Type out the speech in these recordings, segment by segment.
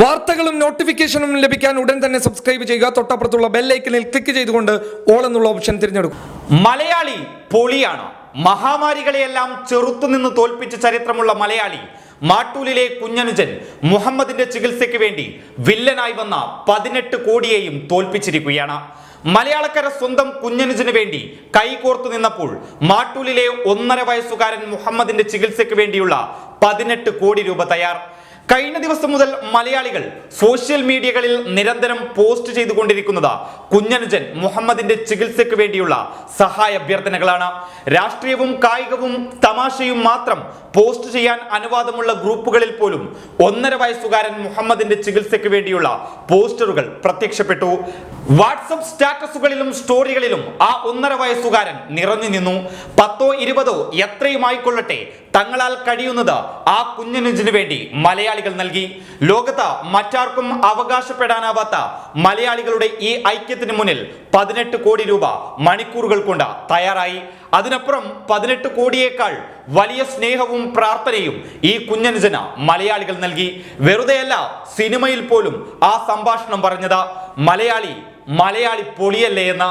വാർത്തകളും നോട്ടിഫിക്കേഷനും ലഭിക്കാൻ ഉടൻ തന്നെ സബ്സ്ക്രൈബ് ചെയ്യുക. തൊട്ടപ്പുറത്തുള്ള ബെല്ലൈക്കനിൽ ക്ലിക്ക് ചെയ്തുകൊണ്ട് ഓൾ എന്നുള്ള ഓപ്ഷൻ തിരഞ്ഞെടുക്കും. മലയാളി പൊളിയാണ്. മഹാമാരികളെയെല്ലാം ചെറുത്തുനിന്ന് തോൽപ്പിച്ച ചരിത്രമുള്ള മലയാളി മാട്ടൂലിലെ കുഞ്ഞനുജൻ മുഹമ്മദിന്റെ ചികിത്സയ്ക്ക് വേണ്ടി വില്ലനായി വന്ന പതിനെട്ട് കോടിയെയും തോൽപ്പിച്ചിരിക്കുകയാണ്. മലയാളക്കര സ്വന്തം കുഞ്ഞനുജന് വേണ്ടി കൈകോർത്തു നിന്നപ്പോൾ മാട്ടൂലിലെ ഒന്നര വയസ്സുകാരൻ മുഹമ്മദിന്റെ ചികിത്സയ്ക്ക് വേണ്ടിയുള്ള പതിനെട്ട് കോടി രൂപ തയ്യാർ. കഴിഞ്ഞ ദിവസം മുതൽ മലയാളികൾ സോഷ്യൽ മീഡിയകളിൽ നിരന്തരം പോസ്റ്റ് ചെയ്തുകൊണ്ടിരിക്കുന്നത് കുഞ്ഞനുജൻ മുഹമ്മദിന്റെ ചികിത്സയ്ക്ക് വേണ്ടിയുള്ള സഹായ അഭ്യർത്ഥനകളാണ്. രാഷ്ട്രീയവും കായികവും തമാശയും മാത്രം പോസ്റ്റ് ചെയ്യാൻ അനുവാദമുള്ള ഗ്രൂപ്പുകളിൽ പോലും ഒന്നര വയസ്സുകാരൻ മുഹമ്മദിന്റെ ചികിത്സയ്ക്ക് വേണ്ടിയുള്ള പോസ്റ്ററുകൾ പ്രത്യക്ഷപ്പെട്ടു. വാട്സപ്പ് സ്റ്റാറ്റസുകളിലും സ്റ്റോറികളിലും ആ ഒന്നര വയസ്സുകാരൻ നിറഞ്ഞു നിന്നു. പത്തോ ഇരുപതോ എത്രയുമായിക്കൊള്ളട്ടെ തങ്ങളാൽ കഴിയുന്നത് ആ കുഞ്ഞനുജിന് വേണ്ടി മലയാളികൾ നൽകി. ലോകത്ത് മറ്റാർക്കും അവകാശപ്പെടാനാവാത്ത മലയാളികളുടെ ഈ ഐക്യത്തിന് മുന്നിൽ പതിനെട്ട് കോടി രൂപ മണിക്കൂറുകൾ കൊണ്ട് തയ്യാറായി. അതിനപ്പുറം പതിനെട്ട് കോടിയേക്കാൾ വലിയ സ്നേഹവും പ്രാർത്ഥനയും ഈ കുഞ്ഞനുജന് മലയാളികൾ നൽകി. വെറുതെയല്ല സിനിമയിൽ പോലും ആ സംഭാഷണം പറഞ്ഞത് മലയാളി മലയാളി പൊളിയല്ലേ എന്ന.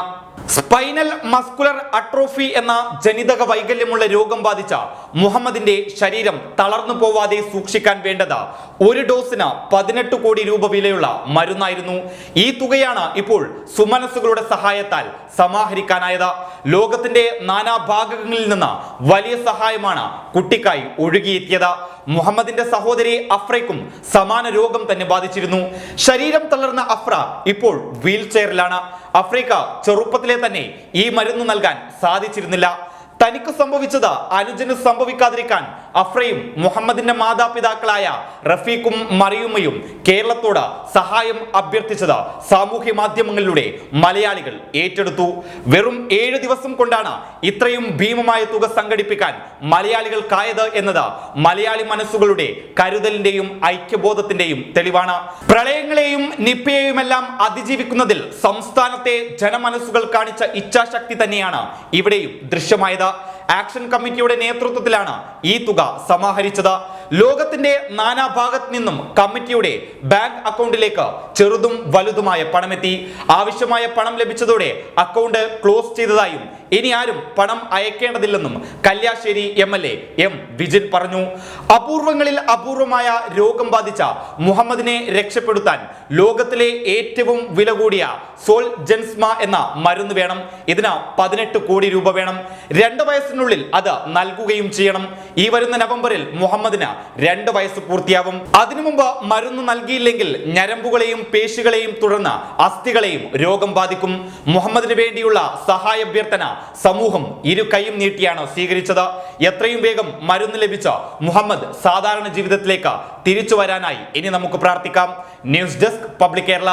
സ്പൈനൽ മസ്കുലർ അട്രോഫി എന്ന ജനിതക വൈകല്യമുള്ള രോഗം ബാധിച്ച മുഹമ്മദിന്റെ ശരീരം തളർന്നു പോവാതെ സൂക്ഷിക്കാൻ വേണ്ടത് ഒരു ഡോസിന് പതിനെട്ട് കോടി രൂപ വിലയുള്ള മരുന്നായിരുന്നു. ഈ തുകയാണ് ഇപ്പോൾ സുമനസ്സുകളുടെ സഹായത്താൽ സമാഹരിക്കാനായത്. ലോകത്തിന്റെ നാനാഭാഗങ്ങളിൽ നിന്ന് വലിയ സഹായമാണ് കുട്ടിക്കായി ഒഴുകിയെത്തിയത്. മുഹമ്മദിന്റെ സഹോദരി അഫ്രയ്ക്കും സമാന രോഗം തന്നെ ബാധിച്ചിരുന്നു. ശരീരം തളർന്ന അഫ്ര ഇപ്പോൾ വീൽ ചെയറിലാണ് അഫ്രിക്ക ചെറുപ്പത്തിലെ തന്നെ ഈ മരുന്ന് നൽകാൻ സാധിച്ചിരുന്നില്ല. തനിക്ക് സംഭവിച്ചത് അനുജന് സംഭവിക്കാതിരിക്കാൻ അഫ്രയും മുഹമ്മദിന്റെ മാതാപിതാക്കളായ റഫീഖും മറിയുമ്മയും കേരളത്തോട് സഹായം അഭ്യർത്ഥിച്ചത് സാമൂഹ്യ മാധ്യമങ്ങളിലൂടെ മലയാളികൾ ഏറ്റെടുത്തു. വെറും ഏഴ് ദിവസം കൊണ്ടാണ് ഇത്രയും ഭീമമായ തുക സംഘടിപ്പിക്കാൻ മലയാളികൾക്കായത് എന്നത് മലയാളി മനസ്സുകളുടെ കരുതലിന്റെയും ഐക്യബോധത്തിന്റെയും തെളിവാണ്. പ്രളയങ്ങളെയും നിപ്പയെയുമെല്ലാം അതിജീവിക്കുന്നതിൽ സംസ്ഥാനത്തെ ജനമനസ്സുകൾ കാണിച്ച ഇച്ഛാശക്തി തന്നെയാണ് ഇവിടെയും ദൃശ്യമായത്. ആക്ഷൻ കമ്മിറ്റിയുടെ നേതൃത്വത്തിലാണ് ഈ തുക സമാഹരിച്ചത്. ലോകത്തിന്റെ നാനാഭാഗത്ത് നിന്നും കമ്മിറ്റിയുടെ ബാങ്ക് അക്കൗണ്ടിലേക്ക് ചെറുതും വലുതുമായ പണമെത്തി. ആവശ്യമായ പണം ലഭിച്ചതോടെ അക്കൗണ്ട് ക്ലോസ് ചെയ്തതായും ഇനി ആരും പണം അയക്കേണ്ടതില്ലെന്നും Kalliasseri M L A M Vijin പറഞ്ഞു. അപൂർവങ്ങളിൽ അപൂർവമായ രോഗം ബാധിച്ച മുഹമ്മദിനെ രക്ഷപ്പെടുത്താൻ ലോകത്തിലെ ഏറ്റവും വില കൂടിയ സോൾ ജെൻസ്മ എന്ന മരുന്ന് വേണം. ഇതിന് പതിനെട്ട് കോടി രൂപ വേണം. രണ്ട് വയസ്സിനുള്ളിൽ അത് നൽകുകയും ചെയ്യണം. ഈ വരുന്ന നവംബറിൽ മുഹമ്മദിന് രണ്ട് വയസ്സ് പൂർത്തിയാവും. അതിനു മുമ്പ് മരുന്ന് നൽകിയില്ലെങ്കിൽ ഞരമ്പുകളെയും പേശികളെയും തുടർന്ന് അസ്ഥികളെയും രോഗം ബാധിക്കും. മുഹമ്മദിന് വേണ്ടിയുള്ള സഹായ അഭ്യർത്ഥന സമൂഹം ഇരു കൈയും നീട്ടിയാണ് സ്വീകരിച്ചത്. എത്രയും വേഗം മരുന്ന് ലഭിച്ച മുഹമ്മദ് സാധാരണ ജീവിതത്തിലേക്ക് തിരിച്ചു വരാനായി ഇനി നമുക്ക് പ്രാർത്ഥിക്കാം. News desk public Kerala.